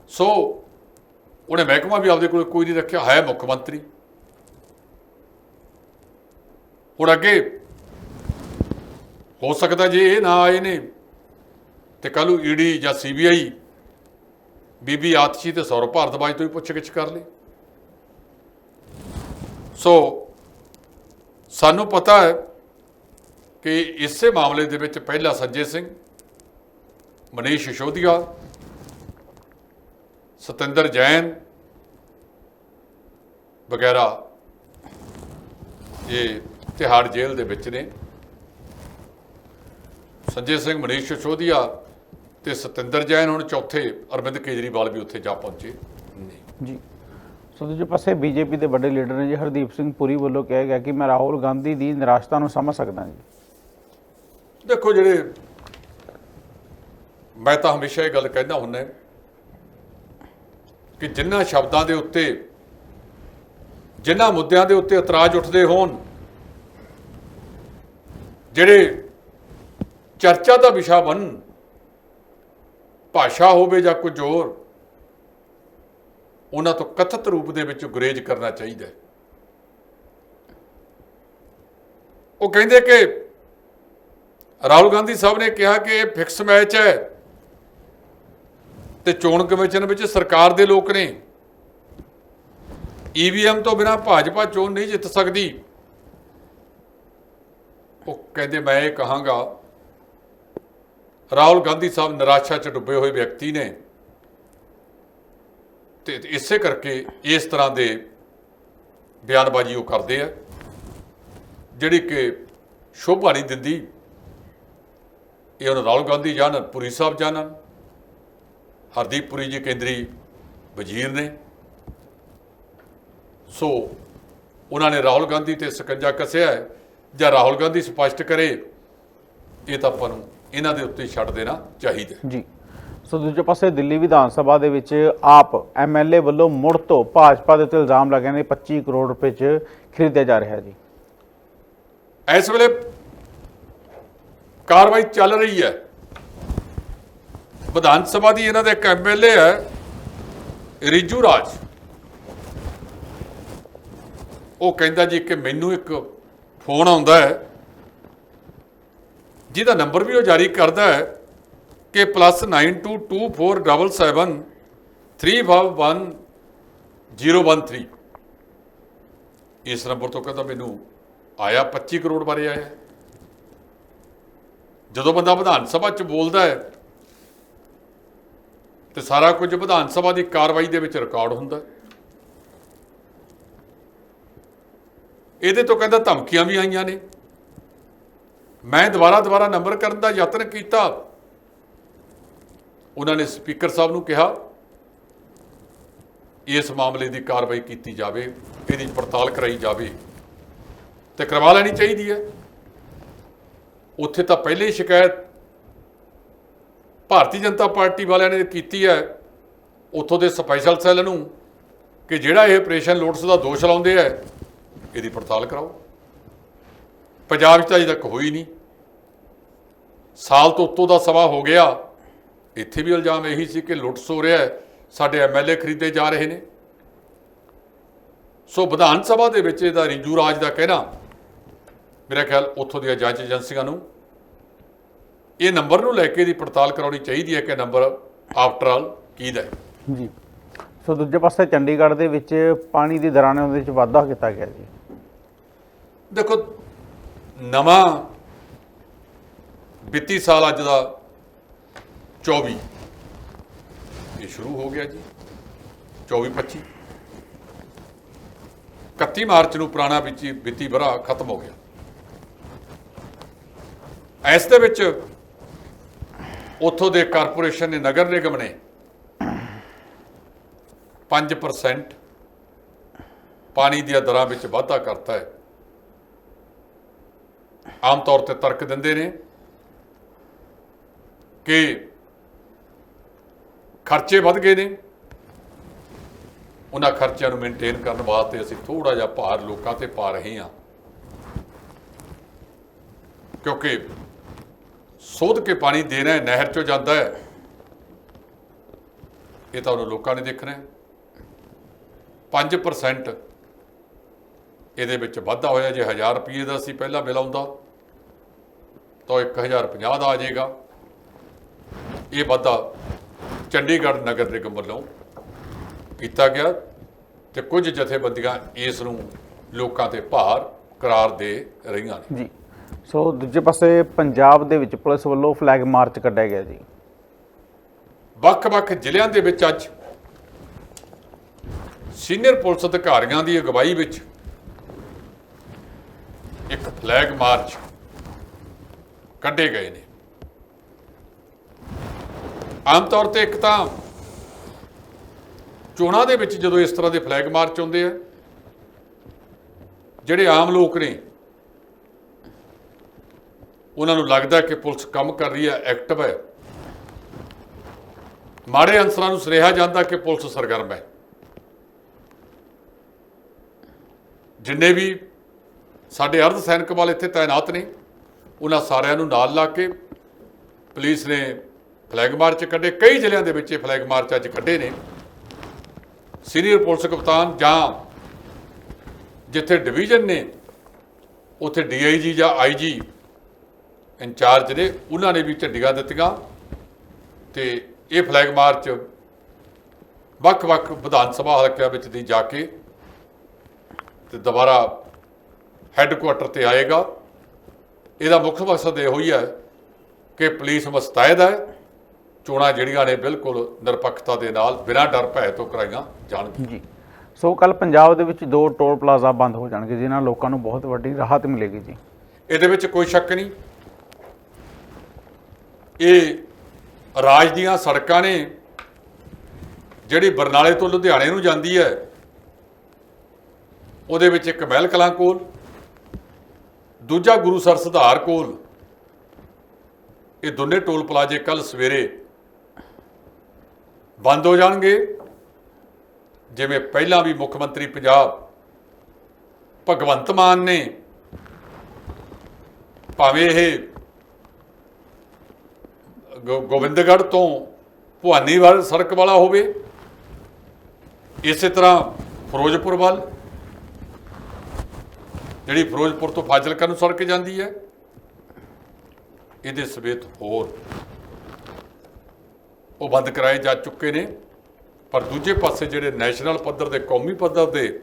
ਸੋ, ਉਹਨੇ ਮਹਿਕਮਾ ਵੀ ਆਪਦੇ ਕੋਲ ਕੋਈ ਨਹੀਂ ਰੱਖਿਆ, ਹੈ ਮੁੱਖ ਮੰਤਰੀ। ਹੁਣ ਅੱਗੇ ਹੋ ਸਕਦਾ ਜੇ ਇਹ ਨਾ ਆਏ ਨੇ ਤੇ ਕੱਲ੍ਹ ਨੂੰ ਈਡੀ ਜਾਂ ਸੀਬੀਆਈ ਬੀਬੀ ਆਤਸ਼ੀ ਤੇ ਸੌਰਵ ਭਾਰਤਵਾਜ ਤੋਂ ਵੀ ਪੁੱਛਗਿੱਛ ਕਰ ਲਈ ਸੋ ਸਾਨੂੰ ਪਤਾ ਹੈ ਕਿ ਇਸੇ ਮਾਮਲੇ ਦੇ ਵਿੱਚ ਪਹਿਲਾ ਸੰਜੇ ਸਿੰਘ, ਮਨੀਸ਼ ਸ਼ਿਸ਼ੋਦੀਆ, ਸਤਿੰਦਰ ਜੈਨ ਵਗੈਰਾ ਇਹ ਤਿਹਾੜ ਜੇਲ੍ਹ ਦੇ ਵਿੱਚ ਨੇ। ਸੰਜੇ ਸਿੰਘ, ਮਨੀਸ਼ ਸ਼ਿਸ਼ੋਦੀਆ ਤੇ ਸਤਿੰਦਰ ਜੈਨ ਹੁਣ ਚੌਥੇ ਅਰਵਿੰਦ ਕੇਜਰੀਵਾਲ ਵੀ ਉੱਥੇ ਜਾ ਪਹੁੰਚੇ। ਜੀ। ਸੋ ਦੂਜੇ ਪਾਸੇ ਬੀਜੇਪੀ ਦੇ ਵੱਡੇ ਲੀਡਰ ਨੇ ਜੀ ਹਰਦੀਪ ਸਿੰਘ ਪੁਰੀ ਵੱਲੋਂ ਕਿਹਾ ਗਿਆ ਕਿ ਮੈਂ ਰਾਹੁਲ ਗਾਂਧੀ ਦੀ ਨਿਰਾਸ਼ਤਾ ਨੂੰ ਸਮਝ ਸਕਦਾ ਜੀ। ਦੇਖੋ ਜਿਹੜੇ ਮੈਂ ਤਾਂ ਹਮੇਸ਼ਾ ਇਹ ਗੱਲ ਕਹਿੰਦਾ ਹੁੰਦਾ ਕਿ ਜਿਨ੍ਹਾਂ ਸ਼ਬਦਾਂ ਦੇ ਉੱਤੇ ਜਿਨ੍ਹਾਂ ਮੁੱਦਿਆਂ ਦੇ ਉੱਤੇ ਇਤਰਾਜ਼ ਉੱਠਦੇ ਹੋਣ ਜਿਹੜੇ ਚਰਚਾ ਦਾ ਵਿਸ਼ਾ ਬਣ ਭਾਸ਼ਾ ਹੋਵੇ ਜਾਂ ਕੁਝ ਹੋਰ, ਉਹਨਾਂ ਤੋਂ ਕਥਿਤ ਰੂਪ ਦੇ ਵਿੱਚ ਗੁਰੇਜ਼ ਕਰਨਾ ਚਾਹੀਦਾ ਹੈ। ਉਹ ਕਹਿੰਦੇ ਕਿ ਰਾਹੁਲ ਗਾਂਧੀ ਸਾਹਿਬ ਨੇ ਕਿਹਾ ਕਿ ਇਹ ਫਿਕਸ ਮੈਚ ਹੈ ਤੇ ਚੋਣ ਕਮਿਸ਼ਨ ਵਿੱਚ ਸਰਕਾਰ ਦੇ ਲੋਕ ਨੇ ਈਵੀਐਮ ਤੋਂ ਬਿਨਾ ਭਾਜਪਾ ਚੋਣ ਨਹੀਂ ਜਿੱਤ ਸਕਦੀ। ਉਹ ਕਹਿੰਦੇ, ਮੈਂ ਇਹ ਕਹਾਂਗਾ ਰਾਹੁਲ ਗਾਂਧੀ ਸਾਹਿਬ ਨਿਰਾਸ਼ਾ 'ਚ ਡੁੱਬੇ ਹੋਏ ਵਿਅਕਤੀ ਨੇ ਤੇ ਇਸੇ ਕਰਕੇ ਇਸ ਤਰ੍ਹਾਂ ਦੇ ਬਿਆਨਬਾਜ਼ੀ ਉਹ ਕਰਦੇ ਆ, ਜਿਹੜੀ ਕਿ ਸ਼ੋਭਾ ਨਹੀਂ ਦਿੰਦੀ, ਇਹ ਹੁਣ ਰਾਹੁਲ ਗਾਂਧੀ ਜਾਣਨ, ਪੁਰੀ ਸਾਹਿਬ ਜਾਣਨ, ਹਰਦੀਪ ਪੁਰੀ ਜੀ ਕੇਂਦਰੀ ਵਜ਼ੀਰ ਨੇ। ਸੋ ਉਹਨਾਂ ਨੇ ਰਾਹੁਲ ਗਾਂਧੀ ਤੇ ਸਕੰਜਾ ਕੱਸਿਆ ਜਾਂ ਰਾਹੁਲ ਗਾਂਧੀ ਸਪਸ਼ਟ ਕਰੇ, ਇਹ ਤਾਂ ਆਪਾਂ ਨੂੰ ਇਹਨਾਂ ਦੇ ਉੱਤੇ ਛੱਡ ਦੇਣਾ ਚਾਹੀਦਾ। ਜੀ। ਸੋ ਦੂਜੇ ਪਾਸੇ ਦਿੱਲੀ ਵਿਧਾਨ ਸਭਾ ਦੇ ਵਿੱਚ ਆਪ ਐਮਐਲਏ ਵੱਲੋਂ ਮੁੜ ਤੋਂ ਭਾਜਪਾ ਦੇ ਉੱਤੇ ਇਲਜ਼ਾਮ ਲਗਾਏ ਨੇ 25 ਕਰੋੜ ਰੁਪਏ 'ਚ ਖਰੀਦਿਆ ਜਾ ਰਿਹਾ ਜੀ। ਇਸ ਵੇਲੇ ਕਾਰਵਾਈ ਚੱਲ ਰਹੀ ਹੈ। ਵਿਧਾਨ ਸਭਾ ਦੀ ਇਹਨਾਂ ਦਾ ਇੱਕ ਐਮਐਲਏ ਹੈ ਰਿਜੂ ਰਾਜ। ਉਹ ਕਹਿੰਦਾ ਜੀ ਕਿ ਮੈਨੂੰ ਇੱਕ ਫੋਨ ਆਉਂਦਾ ਹੈ ਜਿਹਦਾ ਨੰਬਰ ਵੀ ਉਹ ਜਾਰੀ ਕਰਦਾ ਹੈ ਕਿ +922477351013 ਇਸ ਨੰਬਰ ਤੋਂ ਕਹਿੰਦਾ ਮੈਨੂੰ ਆਇਆ 25 ਕਰੋੜ ਬਾਰੇ ਆਇਆ। ਜਦੋਂ ਬੰਦਾ ਵਿਧਾਨ ਸਭਾ 'ਚ ਬੋਲਦਾ ਹੈ, ਤੇ ਸਾਰਾ ਕੁਝ ਵਿਧਾਨ ਸਭਾ ਦੀ ਕਾਰਵਾਈ ਦੇ ਵਿੱਚ ਰਿਕਾਰਡ ਹੁੰਦਾ ਇਹਦੇ ਤੋਂ ਕਹਿੰਦਾ ਧਮਕੀਆਂ ਵੀ ਆਈਆਂ ਨੇ। ਮੈਂ ਦੁਬਾਰਾ ਦੁਬਾਰਾ ਨੰਬਰ ਕਰਨ ਦਾ ਯਤਨ ਕੀਤਾ। ਉਹਨਾਂ ਨੇ ਸਪੀਕਰ ਸਾਹਿਬ ਨੂੰ ਕਿਹਾ, ਇਸ ਮਾਮਲੇ ਦੀ ਕਾਰਵਾਈ ਕੀਤੀ ਜਾਵੇ, ਇਹਦੀ ਪੜਤਾਲ ਕਰਾਈ ਜਾਵੇ ਤੇ ਕਰਵਾ ਲੈਣੀ ਚਾਹੀਦੀ ਹੈ। ਉੱਥੇ ਤਾਂ ਪਹਿਲੇ ਹੀ ਸ਼ਿਕਾਇਤ ਭਾਰਤੀ ਜਨਤਾ ਪਾਰਟੀ ਵਾਲਿਆਂ ਨੇ ਕੀਤੀ ਹੈ, ਉੱਥੋਂ ਦੇ ਸਪੈਸ਼ਲ ਸੈੱਲ ਨੂੰ ਕਿ ਜਿਹੜਾ ਇਹ ਆਪਰੇਸ਼ਨ ਲੋਟਸ ਦਾ ਦੋਸ਼ ਲਾਉਂਦੇ ਹੈ, ਇਹਦੀ ਪੜਤਾਲ ਕਰਾਓ। ਪੰਜਾਬ 'ਚ ਤਾਂ ਅਜੇ ਤੱਕ ਹੋਈ ਨਹੀਂ। ਸਾਲ ਤੋਂ ਉੱਤੋਂ ਦਾ ਸਮਾਂ ਹੋ ਗਿਆ। ਇੱਥੇ ਵੀ ਇਲਜ਼ਾਮ ਇਹੀ ਸੀ ਕਿ ਲੁੱਟਸ ਹੋ ਰਿਹਾ ਹੈ। ਸਾਡੇ ਐਮਐਲਏ ਖਰੀਦੇ ਜਾ ਰਹੇ ਨੇ। ਸੋ ਵਿਧਾਨ ਸਭਾ ਦੇ ਵਿੱਚ ਇਹਦਾ ਰਿੰਜੂ ਰਾਜ ਦਾ ਕਹਿਣਾ। ਮੇਰਾ ਖਿਆਲ ਉੱਥੋਂ ਦੀਆਂ ਜਾਂਚ ਏਜੰਸੀਆਂ ਨੂੰ। ਇਹ ਨੰਬਰ ਨੂੰ ਲੈ ਕੇ ਦੀ ਪੜਤਾਲ ਕਰਾਉਣੀ ਚਾਹੀਦੀ ਹੈ ਕਿ ਨੰਬਰ ਆਫਟਰ ਆਲ ਕਿਹਦਾ ਹੈ। ਜੀ। ਸੋ ਦੂਜੇ ਪਾਸੇ ਚੰਡੀਗੜ੍ਹ ਦੇ ਵਿੱਚ ਪਾਣੀ ਦੀ ਦਰਾਂ ਨੇ ਉਹਦੇ ਵਿੱਚ ਵਾਧਾ ਕੀਤਾ ਗਿਆ ਜੀ। ਦੇਖੋ ਨਵਾਂ ਵਿੱਤੀ ਸਾਲ ਅੱਜ ਦਾ 24 ਇਹ ਸ਼ੁਰੂ ਹੋ ਗਿਆ ਜੀ 24 25 31 ਮਾਰਚ ਨੂੰ ਪੁਰਾਣਾ ਵਿੱਚ ਵਿੱਤੀ ਵਰਾ ਖਤਮ ਹੋ ਗਿਆ। ਇਸ ਦੇ ਵਿੱਚ ਉੱਥੋਂ ਦੇ ਕਾਰਪੋਰੇਸ਼ਨ ਨੇ ਨਗਰ ਨਿਗਮ ਨੇ 5% ਪਾਣੀ ਦੀਆਂ ਦਰਾਂ ਵਿੱਚ ਵਾਧਾ ਕਰਤਾ ਹੈ। ਆਮ ਤੌਰ ਤੇ ਤਰਕ ਦਿੰਦੇ ਨੇ ਕਿ ਖਰਚੇ ਵੱਧ ਗਏ ਨੇ। ਉਹਨਾਂ ਖਰਚਿਆਂ ਨੂੰ ਮੇਨਟੇਨ ਕਰਨ ਵਾਸਤੇ ਅਸੀਂ ਥੋੜਾ ਜਿਹਾ ਭਾਰ ਲੋਕਾਂ ਤੇ ਪਾ ਰਹੇ ਹਾਂ। ਕਿਉਂਕਿ ਸੋਧ ਕੇ ਪਾਣੀ ਦੇਣਾ ਹੈ, ਨਹਿਰ ਚੋਂ ਜਾਂਦਾ ਹੈ। ਇਹ ਤਾਂ ਉਹ ਲੋਕਾਂ ਨੇ ਦੇਖਣਾ ਹੈ। 5% ਇਹਦੇ ਵਿੱਚ ਵਾਧਾ ਹੋਇਆ ਜੇ 1000 ਰੁਪਏ ਦਾ ਸੀ ਪਹਿਲਾਂ ਬਿੱਲ ਆਉਂਦਾ। ਤਾਂ 1050 ਦਾ ਆ ਜਾਏਗਾ। ਇਹ ਵਾਧਾ ਚੰਡੀਗੜ੍ਹ ਨਗਰ ਨਿਗਮ ਵੱਲੋਂ ਕੀਤਾ ਗਿਆ ਤੇ ਕੁਝ ਜਥੇਬੰਦੀਆਂ ਇਸ ਨੂੰ ਲੋਕਾਂ ਤੇ ਭਾਰ ਕਰਾਰ ਦੇ ਰਹੀਆਂ ਨੇ। ਜੀ। ਸੋ ਦੂਜੇ ਪਾਸੇ ਪੰਜਾਬ ਦੇ ਵਿੱਚ ਪੁਲਿਸ ਵੱਲੋਂ ਫਲੈਗ ਮਾਰਚ ਕੱਢਿਆ ਗਿਆ ਜੀ। ਵੱਖ-ਵੱਖ ਜ਼ਿਲ੍ਹਿਆਂ ਦੇ ਵਿੱਚ ਅੱਜ ਸੀਨੀਅਰ ਪੁਲਿਸ ਅਧਿਕਾਰੀਆਂ ਦੀ ਅਗਵਾਈ ਵਿੱਚ ਇੱਕ ਫਲੈਗ ਮਾਰਚ ਕੱਢੇ ਗਏ ਨੇ। ਆਮ ਤੌਰ ਤੇ ਇੱਕ ਤਾਂ ਚੋਣਾਂ ਦੇ ਵਿੱਚ ਜਦੋਂ ਇਸ ਤਰ੍ਹਾਂ ਦੇ ਫਲੈਗ ਮਾਰਚ ਹੁੰਦੇ ਆ, ਜਿਹੜੇ ਆਮ ਲੋਕ ਨੇ, ਉਹਨਾਂ ਨੂੰ ਲੱਗਦਾ ਕਿ ਪੁਲਿਸ ਕੰਮ ਕਰ ਰਹੀ ਹੈ, ਐਕਟਿਵ ਹੈ। ਮਾੜੇ ਅਨਸਰਾਂ ਨੂੰ ਸੁਨੇਹਾ ਜਾਂਦਾ ਕਿ ਪੁਲਿਸ ਸਰਗਰਮ ਹੈ। ਜਿੰਨੇ ਵੀ ਸਾਡੇ ਅਰਧ ਸੈਨਿਕ ਬਲ ਇੱਥੇ ਤਾਇਨਾਤ ਨੇ ਉਹਨਾਂ ਸਾਰਿਆਂ ਨੂੰ ਨਾਲ ਲਾ ਕੇ ਪੁਲਿਸ ਨੇ ਫਲੈਗ ਮਾਰਚ ਕੱਢੇ। ਕਈ ਜ਼ਿਲ੍ਹਿਆਂ ਦੇ ਵਿੱਚ ਇਹ ਫਲੈਗ ਮਾਰਚ ਅੱਜ ਕੱਢੇ ਨੇ। ਸੀਨੀਅਰ ਪੁਲਿਸ ਕਪਤਾਨ ਜਾਂ ਜਿੱਥੇ ਡਿਵੀਜ਼ਨ ਨੇ, ਉੱਥੇ ਡੀਆਈਜੀ ਜਾਂ ਆਈਜੀ ਇੰਚਾਰਜ ਨੇ, ਉਹਨਾਂ ਨੇ ਵੀ ਝੰਡੀਆਂ ਦਿੱਤੀਆਂ ਤੇ ਇਹ ਫਲੈਗ ਮਾਰਚ ਵੱਖ-ਵੱਖ ਵਿਧਾਨ ਸਭਾ ਹਲਕਿਆਂ ਵਿੱਚ ਦੀ ਜਾ ਕੇ ਤੇ ਦੁਬਾਰਾ ਹੈੱਡਕੁਆਟਰ ਤੇ ਆਏਗਾ। ਇਹਦਾ ਮੁੱਖ ਮਕਸਦ ਇਹੋ ਹੀ ਹੈ ਕਿ ਪੁਲਿਸ ਮਸਤੈਦ ਹੈ। ਚੋਣਾਂ ਜਿਹੜੀਆਂ ਨੇ ਬਿਲਕੁਲ ਨਿਰਪੱਖਤਾ ਦੇ ਨਾਲ ਬਿਨਾਂ ਡਰ ਭੈ ਤੋਂ ਕਰਾਈਆਂ ਜਾਣਗੀਆਂ। ਜੀ। ਸੋ ਕੱਲ ਪੰਜਾਬ ਦੇ ਵਿੱਚ ਦੋ ਟੋਲ ਪਲਾਜ਼ਾ ਬੰਦ ਹੋ ਜਾਣਗੇ ਜਿਨ੍ਹਾਂ ਲੋਕਾਂ ਨੂੰ ਬਹੁਤ ਵੱਡੀ ਰਾਹਤ ਮਿਲੇਗੀ ਜੀ। ਇਹਦੇ ਵਿੱਚ ਕੋਈ ਸ਼ੱਕ ਨਹੀਂ। ਇਹ ਰਾਜ ਦੀਆਂ ਸੜਕਾਂ ਨੇ ਜਿਹੜੀ ਬਰਨਾਲੇ ਤੋਂ ਲੁਧਿਆਣੇ ਨੂੰ ਜਾਂਦੀ ਹੈ ਉਹਦੇ ਵਿੱਚ ਇੱਕ ਮਹਿਲ ਕਲਾਂ ਕੋਲ ਦੂਜਾ ਗੁਰੂ ਸਰ ਸੁਧਾਰ ਕੋਲ। ਇਹ ਦੋਨੇ ਟੋਲ ਪਲਾਜ਼ੇ ਕੱਲ ਸਵੇਰੇ ਬੰਦ ਹੋ ਜਾਣਗੇ। ਜਿਵੇਂ ਪਹਿਲਾਂ ਵੀ ਮੁੱਖ ਮੰਤਰੀ ਪੰਜਾਬ ਭਗਵੰਤ ਮਾਨ ਨੇ ਭਾਵੇਂ ਇਹ ਗੋ- ਗੋਬਿੰਦਗੜ੍ਹ ਤੋਂ ਭਵਾਨੀਗੜ੍ਹ ਸੜਕ ਵਾਲਾ ਹੋਵੇ, ਇਸੇ ਤਰ੍ਹਾਂ ਫਿਰੋਜ਼ਪੁਰ ਵੱਲ ਜਿਹੜੀ ਫਿਰੋਜ਼ਪੁਰ ਤੋਂ ਫਾਜ਼ਿਲਕਾ ਨੂੰ ਸੜਕ ਜਾਂਦੀ ਹੈ, ਇਹਦੇ ਸਮੇਤ ਹੋਰ ਉਹ ਬੰਦ ਕਰਾਏ ਜਾ ਚੁੱਕੇ ਨੇ, ਪਰ ਦੂਜੇ ਪਾਸੇ ਜਿਹੜੇ ਨੈਸ਼ਨਲ ਪੱਧਰ ਦੇ, ਕੌਮੀ ਪੱਧਰ ਦੇ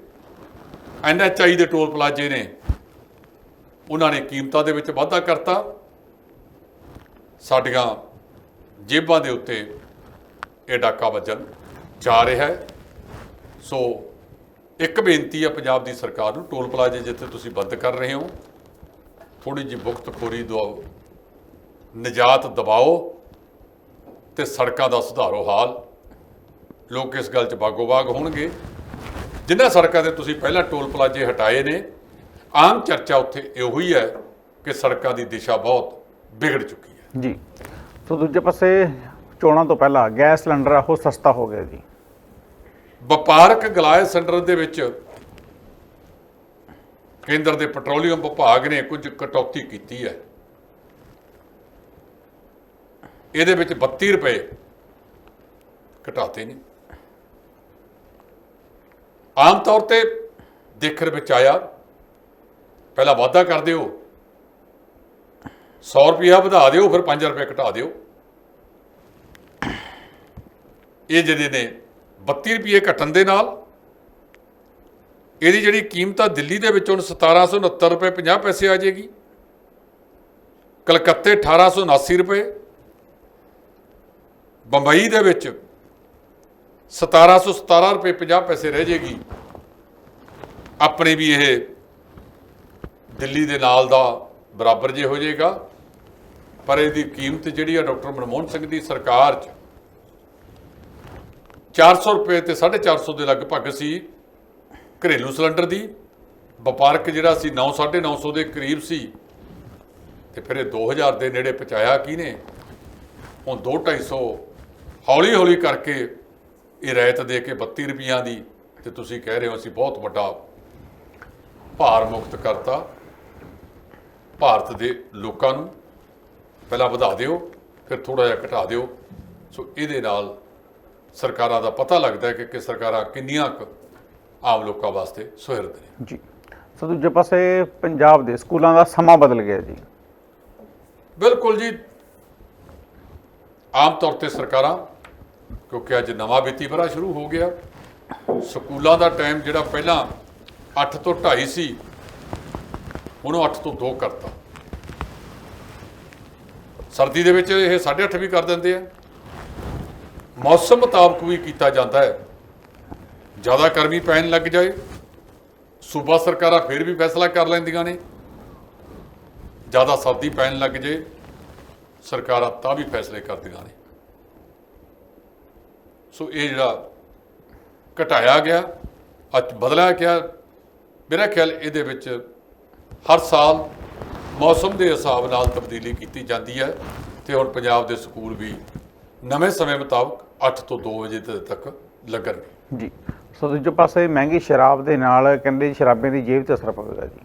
ਐਨਐਚਆਈ ਦੇ ਟੋਲ ਪਲਾਜ਼ੇ ਨੇ, ਉਹਨਾਂ ਨੇ ਕੀਮਤਾਂ ਦੇ ਵਿੱਚ ਵਾਧਾ ਕਰਤਾ। ਸਾਡੀਆਂ ਜੇਬਾਂ ਦੇ ਉੱਤੇ ਇਹ ਡਾਕਾ ਵੱਜਣ ਜਾ ਰਿਹਾ ਹੈ। ਸੋ ਇੱਕ ਬੇਨਤੀ ਹੈ ਪੰਜਾਬ ਦੀ ਸਰਕਾਰ ਨੂੰ, ਟੋਲ ਪਲਾਜ਼ੇ ਜਿੱਥੇ ਤੁਸੀਂ ਬੰਦ ਕਰ ਰਹੇ ਹੋ ਥੋੜੀ ਜਿਹੀ ਬੁਖਤਖੋਰੀ ਦਵਾਓ ਨਿਜਾਤ ਦਬਾਓ ਤੇ ਸੜਕਾਂ ਦਾ ਸੁਧਾਰੋ ਹਾਲ। ਲੋਕ ਇਸ ਗੱਲ 'ਚ ਬਾਗੋ-ਬਾਗ ਹੋਣਗੇ। ਜਿਨ੍ਹਾਂ ਸੜਕਾਂ ਤੇ ਤੁਸੀਂ ਪਹਿਲਾਂ ਟੋਲ ਪਲਾਜ਼ੇ ਹਟਾਏ ਨੇ, ਆਮ ਚਰਚਾ ਉੱਥੇ ਇਹੋ ਹੀ ਹੈ ਕਿ ਸੜਕਾਂ ਦੀ ਦਿਸ਼ਾ ਬਹੁਤ ਵਿਗੜ ਚੁੱਕੀ ਹੈ। ਜੀ। ਸੋ ਦੂਜੇ ਪਾਸੇ ਚੋਣਾਂ ਤੋਂ ਪਹਿਲਾਂ ਗੈਸ ਸਿਲੰਡਰ ਆ, ਉਹ ਸਸਤਾ ਹੋ ਗਿਆ ਜੀ। ਵਪਾਰਕ ਗਲਾਏ ਸੈਂਟਰ ਦੇ ਵਿੱਚ ਕੇਂਦਰ ਦੇ ਪੈਟਰੋਲੀਅਮ ਵਿਭਾਗ ਨੇ ਕੁਝ ਕਟੌਤੀ ਕੀਤੀ ਹੈ। ਇਹਦੇ ਵਿੱਚ 32 ਰੁਪਏ ਘਟਾਤੇ ਨੇ। ਆਮ ਤੌਰ ਤੇ ਦੇਖਣ ਵਿੱਚ ਆਇਆ, ਪਹਿਲਾਂ ਵਾਅਦਾ ਕਰ ਦਿਓ 100 ਰੁਪਿਆ ਵਧਾ ਦਿਓ, ਫਿਰ 5 ਰੁਪਏ ਘਟਾ ਦਿਓ। ਇਹ ਜਿਹੜੇ ਨੇ 32 ਰੁਪਏ ਘਟਣ ਦੇ ਨਾਲ ਇਹਦੀ ਜਿਹੜੀ ਕੀਮਤ ਆ ਦਿੱਲੀ ਦੇ ਵਿੱਚ ਹੁਣ 1769 ਰੁਪਏ 50 ਪੈਸੇ ਆ ਜਾਏਗੀ। ਕਲਕੱਤੇ 1879 ਰੁਪਏ। ਬੰਬਈ ਦੇ ਵਿੱਚ 1717 ਰੁਪਏ 50 ਪੈਸੇ ਰਹਿ ਜਾਏਗੀ। ਆਪਣੇ ਵੀ ਇਹ ਦਿੱਲੀ ਦੇ ਨਾਲ ਦਾ ਬਰਾਬਰ ਜੇ ਹੋ ਜਾਏਗਾ। ਪਰ ਇਹਦੀ ਕੀਮਤ ਜਿਹੜੀ ਆ ਡਾਕਟਰ ਮਨਮੋਹਨ ਸਿੰਘ ਦੀ ਸਰਕਾਰ 'ਚ 400 ਰੁਪਏ ਤੇ 450 ਦੇ ਲਗਭਗ ਸੀ ਘਰੇਲੂ ਸਿਲੰਡਰ ਦੀ। ਵਪਾਰਕ ਜਿਹੜਾ ਸੀ 9 950 ਦੇ ਕਰੀਬ ਸੀ। ਤੇ ਫਿਰ ਇਹ 2000 ਦੇ ਨੇੜੇ ਪਹੁੰਚਾਇਆ ਕਿਹਨੇ? ਹੁਣ 2 250 ਹੌਲੀ ਹੌਲੀ ਕਰਕੇ ਇਹ ਰਾਇਤ ਦੇ ਕੇ 32 ਰੁਪਈਆਂ ਦੀ ਤੇ ਤੁਸੀਂ ਕਹਿ ਰਹੇ ਹੋ ਅਸੀਂ ਬਹੁਤ ਵੱਡਾ ਭਾਰ ਮੁਕਤ ਕਰਤਾ ਭਾਰਤ ਦੇ ਲੋਕਾਂ ਨੂੰ। ਪਹਿਲਾਂ ਵਧਾ ਦਿਓ, ਫਿਰ ਥੋੜਾ ਜਿਹਾ ਘਟਾ ਦਿਓ। ਸੋ ਇਹਦੇ ਨਾਲ ਸਰਕਾਰਾਂ ਦਾ ਪਤਾ ਲੱਗਦਾ ਹੈ ਕਿ ਕਿ ਸਰਕਾਰਾਂ ਕਿੰਨੀਆਂ ਕੁ ਆਮ ਲੋਕਾਂ ਵਾਸਤੇ ਸੁਹਿਰਦ ਨੇ। ਜੀ। ਸੋ ਦੂਜੇ ਪਾਸੇ ਪੰਜਾਬ ਦੇ ਸਕੂਲਾਂ ਦਾ ਸਮਾਂ ਬਦਲ ਗਿਆ ਜੀ। ਬਿਲਕੁਲ ਜੀ। ਆਮ ਤੌਰ ਤੇ ਸਰਕਾਰਾਂ ਕਿਉਂਕਿ ਅੱਜ ਨਵਾਂ ਵਿੱਤੀ ਵਰ੍ਹਾ ਸ਼ੁਰੂ ਹੋ ਗਿਆ ਸਕੂਲਾਂ ਦਾ ਟਾਈਮ ਜਿਹੜਾ ਪਹਿਲਾਂ 8 ਤੋਂ 2:30 ਸੀ ਉਹਨੂੰ 8 ਤੋਂ 2 ਕਰਤਾ। ਸਰਦੀ ਦੇ ਵਿੱਚ ਇਹ 8:30 ਵੀ ਕਰ ਦਿੰਦੇ ਆ। ਮੌਸਮ ਮੁਤਾਬਕ ਵੀ ਕੀਤਾ ਜਾਂਦਾ ਹੈ। ਜ਼ਿਆਦਾ ਗਰਮੀ ਪੈਣ ਲੱਗ ਜਾਏ, ਸੂਬਾ ਸਰਕਾਰਾਂ ਫਿਰ ਵੀ ਫੈਸਲਾ ਕਰ ਲੈਂਦੀਆਂ ਨੇ। ਜ਼ਿਆਦਾ ਸਰਦੀ ਪੈਣ ਲੱਗ ਜੇ, ਸਰਕਾਰਾਂ ਤਾਂ ਵੀ ਫੈਸਲੇ ਕਰਦੀਆਂ ਨੇ। ਸੋ ਇਹ ਜਿਹੜਾ ਘਟਾਇਆ ਗਿਆ, ਅੱਜ ਬਦਲਿਆ ਗਿਆ, ਮੇਰਾ ਖਿਆਲ ਇਹਦੇ ਵਿੱਚ ਹਰ ਸਾਲ ਮੌਸਮ ਦੇ ਹਿਸਾਬ ਨਾਲ ਤਬਦੀਲੀ ਕੀਤੀ ਜਾਂਦੀ ਹੈ ਤੇ ਹੁਣ ਪੰਜਾਬ ਦੇ ਸਕੂਲ ਵੀ ਨਵੇਂ ਸਮੇਂ ਮੁਤਾਬਕ 8 ਤੋਂ 2 ਵਜੇ ਤੱਕ ਲੱਗਣਗੇ ਜੀ। ਸੋ ਦੂਜੇ ਪਾਸੇ ਮਹਿੰਗੀ ਸ਼ਰਾਬ ਦੇ ਨਾਲ ਕਹਿੰਦੇ ਸ਼ਰਾਬੀਆਂ ਦੀ ਜੇਬ ਤੇ ਅਸਰ ਪਵੇਗਾ ਜੀ।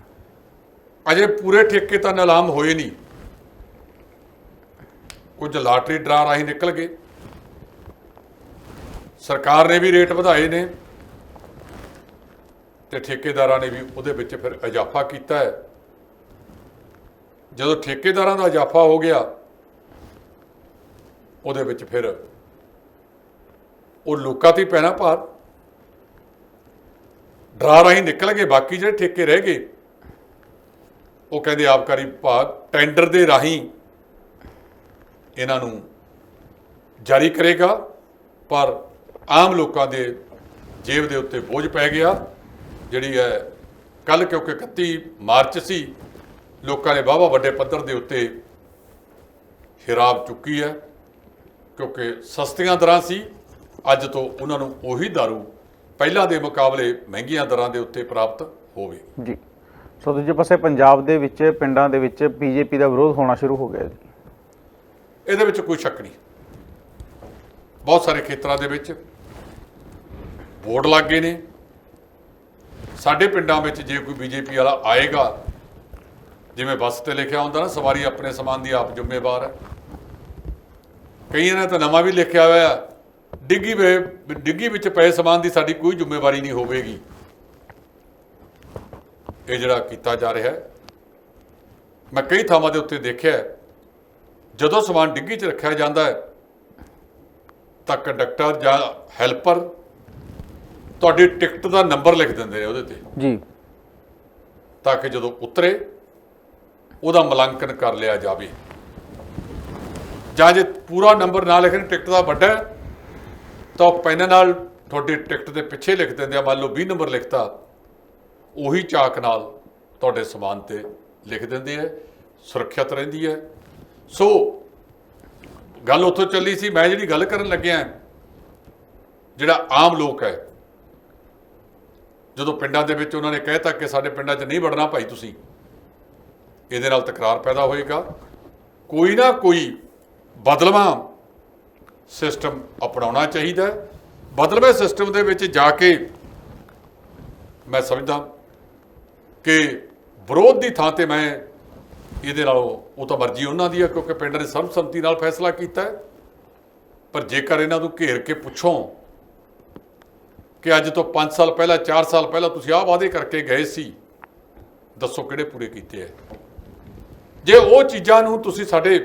ਅਜੇ ਪੂਰੇ ਠੇਕੇ ਤਾਂ ਨਿਲਾਮ ਹੋਏ ਨਹੀਂ ਕੁਝ ਲਾਟਰੀ ਡਰਾ ਰਾਹੀਂ ਨਿਕਲ ਗਏ। ਸਰਕਾਰ ਨੇ ਵੀ ਰੇਟ ਵਧਾਏ ਨੇ ਤੇ ਠੇਕੇਦਾਰਾਂ ਨੇ ਵੀ ਉਹਦੇ ਵਿੱਚ ਫਿਰ ਇਜ਼ਾਫਾ ਕੀਤਾ ਹੈ। ਜਦੋਂ ਠੇਕੇਦਾਰਾਂ ਦਾ ਇਜ਼ਾਫਾ ਹੋ ਗਿਆ ਉਹਦੇ ਵਿੱਚ ਫਿਰ ਉਹ ਲੋਕਾਂ ਤੇ ਹੀ ਪੈਣਾ ਭਾਰ। ਡਰਾ ਰਾਹੀਂ ਨਿਕਲ ਗਏ, ਬਾਕੀ ਜਿਹੜੇ ਠੇਕੇ ਰਹਿ ਗਏ, ਉਹ ਕਹਿੰਦੇ ਆਬਕਾਰੀ ਵਿਭਾਗ ਟੈਂਡਰ ਦੇ ਰਾਹੀਂ ਇਹਨਾਂ ਨੂੰ ਜਾਰੀ ਕਰੇਗਾ, ਪਰ ਆਮ ਲੋਕਾਂ ਦੇ ਜੇਬ ਦੇ ਉੱਤੇ ਬੋਝ ਪੈ ਗਿਆ। ਜਿਹੜੀ ਹੈ ਕੱਲ ਕਿਉਂਕਿ 31 ਮਾਰਚ ਸੀ, ਲੋਕਾਂ ਨੇ ਵਾਹਵਾ ਵੱਡੇ ਪੱਧਰ ਦੇ ਉੱਤੇ ਸ਼ਰਾਬ ਚੁੱਕੀ ਹੈ। ਕਿਉਂਕਿ ਸਸਤੀਆਂ ਦਰਾਂ ਸੀ ਅੱਜ ਤੋਂ ਉਹਨਾਂ ਨੂੰ ਉਹੀ दारू ਪਹਿਲਾਂ ਦੇ ਮੁਕਾਬਲੇ ਮਹਿੰਗੀਆਂ ਦਰਾਂ ਦੇ ਉੱਤੇ ਪ੍ਰਾਪਤ ਹੋਵੇ। ਜੀ। ਸੋ ਦੂਜੇ ਪਾਸੇ ਪੰਜਾਬ ਦੇ ਵਿੱਚ ਪਿੰਡਾਂ ਦੇ ਵਿੱਚ ਬੀਜੇਪੀ ਦਾ ਵਿਰੋਧ ਹੋਣਾ ਸ਼ੁਰੂ ਹੋ ਗਿਆ ਜੀ। ਇਹਦੇ ਵਿੱਚ ਕੋਈ ਸ਼ੱਕ ਨਹੀਂ। ਬਹੁਤ ਸਾਰੇ ਖੇਤਰਾਂ ਦੇ ਵਿੱਚ ਵੋਟ ਲੱਗ ਗਏ ਨੇ। ਸਾਡੇ ਪਿੰਡਾਂ ਵਿੱਚ ਜੇ ਕੋਈ ਬੀਜੇਪੀ ਵਾਲਾ ਆਏਗਾ ਜਿਵੇਂ ਬੱਸ ਤੇ ਲਿਖਿਆ ਹੁੰਦਾ ਨਾ ਸਵਾਰੀ ਆਪਣੇ ਸਮਾਨ ਦੀ ਆਪ ਜ਼ਿੰਮੇਵਾਰ ਹੈ। ਕਈਆਂ ਨੇ ਤਾਂ ਨਵਾਂ ਵੀ ਲਿਖਿਆ ਹੋਇਆ। ਡਿੱਗੀ ਵੇ ਡਿੱਗੀ ਵਿੱਚ ਪਏ ਸਮਾਨ ਦੀ ਸਾਡੀ ਕੋਈ ਜ਼ਿੰਮੇਵਾਰੀ ਨਹੀਂ ਹੋਵੇਗੀ। ਇਹ ਜਿਹੜਾ ਕੀਤਾ ਜਾ ਰਿਹਾ ਹੈ ਮੈਂ ਕਈ ਥਾਵਾਂ ਦੇ ਉੱਤੇ ਦੇਖਿਆ ਜਦੋਂ ਸਮਾਨ ਡਿੱਗੀ 'ਚ ਰੱਖਿਆ ਜਾਂਦਾ ਹੈ ਤਾਂ ਕੰਡਕਟਰ ਜਾਂ ਹੈਲਪਰ ਤੁਹਾਡੀ ਟਿਕਟ ਦਾ ਨੰਬਰ ਲਿਖ ਦਿੰਦੇ ਨੇ ਉਹਦੇ ਤੇ। ਜੀ। ਤਾਂ ਕਿ ਜਦੋਂ ਉਤਰੇ ਉਹਦਾ ਮੁਲਾਂਕਣ ਕਰ ਲਿਆ ਜਾਵੇ। ਜਾਂ ਜੇ ਪੂਰਾ ਨੰਬਰ ਨਾ ਲਿਖਣ, ਟਿਕਟ ਦਾ ਵੱਡਾ ਤਾਂ ਉਹ ਪੈਨ ਨਾਲ ਤੁਹਾਡੀ ਟਿਕਟ ਦੇ ਪਿੱਛੇ ਲਿਖ ਦਿੰਦੇ ਆ। ਮੰਨ ਲਓ 20 ਨੰਬਰ ਲਿਖਤਾ, ਉਹੀ ਚਾਕ ਨਾਲ ਤੁਹਾਡੇ ਸਮਾਨ ਤੇ ਲਿਖ ਦਿੰਦੇ ਆ, ਸੁਰੱਖਿਅਤ ਰਹਿੰਦੀ ਹੈ ਸੋ, ਗੱਲ ਉੱਥੋਂ ਚੱਲੀ ਸੀ, ਮੈਂ ਜਿਹੜੀ ਗੱਲ ਕਰਨ ਲੱਗਿਆ, ਜਿਹੜਾ ਆਮ ਲੋਕ ਹੈ, ਜਦੋਂ ਪਿੰਡਾਂ ਦੇ ਵਿੱਚ ਉਹਨਾਂ ਨੇ ਕਹਿਤਾ ਕਿ ਸਾਡੇ ਪਿੰਡਾਂ 'ਚ ਨਹੀਂ ਵੜਨਾ ਭਾਈ ਤੁਸੀਂ, ਇਹਦੇ ਨਾਲ ਤਕਰਾਰ ਪੈਦਾ ਹੋਏਗਾ। ਕੋਈ ਨਾ ਕੋਈ ਬਦਲਵਾਂ। ਸਿਸਟਮ ਅਪਣਾਉਣਾ ਚਾਹੀਦਾ ਬਦਲਵੇਂ ਸਿਸਟਮ ਦੇ ਵਿੱਚ ਜਾ ਕੇ ਮੈਂ ਸਮਝਦਾ ਕਿ ਵਿਰੋਧ ਦੀ ਥਾਂ ਤੇ ਮੈਂ ਇਹਦੇ ਨਾਲੋਂ ਉਹ ਤਾਂ ਮਰਜ਼ੀ ਉਹਨਾਂ ਦੀ ਹੈ ਕਿਉਂਕਿ ਪਿੰਡ ਨੇ ਸਰਬਸੰਮਤੀ ਨਾਲ ਫੈਸਲਾ ਕੀਤਾ ਪਰ ਜੇਕਰ ਇਹਨਾਂ ਨੂੰ ਘੇਰ ਕੇ ਪੁੱਛੋ ਕਿ ਅੱਜ ਤੋਂ 5 ਸਾਲ ਪਹਿਲਾਂ 4 ਸਾਲ ਪਹਿਲਾਂ ਤੁਸੀਂ ਆਹ ਵਾਅਦੇ ਕਰਕੇ ਗਏ ਸੀ, ਦੱਸੋ ਕਿਹੜੇ ਪੂਰੇ ਕੀਤੇ ਐ ਜੇ ਉਹ ਚੀਜ਼ਾਂ ਨੂੰ ਤੁਸੀਂ ਸਾਡੇ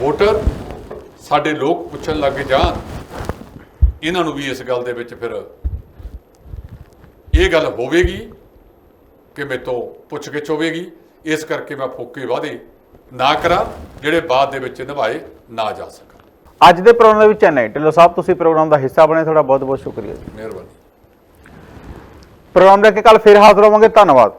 ਵੋਟਰ ਸਾਡੇ ਲੋਕ ਪੁੱਛਣ ਲੱਗ ਜਾਣ। ਇਹਨਾਂ ਨੂੰ ਵੀ ਇਸ ਗੱਲ ਦੇ ਵਿੱਚ ਫਿਰ ਇਹ ਗੱਲ ਹੋਵੇਗੀ ਕਿ ਮੇਰੇ ਤੋਂ ਪੁੱਛ ਗਿੱਛ ਹੋਵੇਗੀ। ਇਸ ਕਰਕੇ ਮੈਂ ਫੋਕੇ ਵਾਅਦੇ ਨਾ ਕਰਾਂ ਜਿਹੜੇ ਬਾਅਦ ਦੇ ਵਿੱਚ ਨਿਭਾਏ ਨਾ ਜਾ ਸਕਣ। ਅੱਜ ਦੇ ਪ੍ਰੋਗਰਾਮ ਦੇ ਵਿੱਚ ਚੈਨਈ। ਢਿੱਲੋਂ ਸਾਹਿਬ ਤੁਸੀਂ ਪ੍ਰੋਗਰਾਮ ਦਾ ਹਿੱਸਾ ਬਣੇ ਤੁਹਾਡਾ ਬਹੁਤ ਬਹੁਤ ਸ਼ੁਕਰੀਆ ਜੀ। ਮਿਹਰਬਾਨੀ। ਪ੍ਰੋਗਰਾਮ ਲੈ ਕੇ ਕੱਲ ਫਿਰ ਹਾਜ਼ਰ ਹੋਵਾਂਗੇ। ਧੰਨਵਾਦ।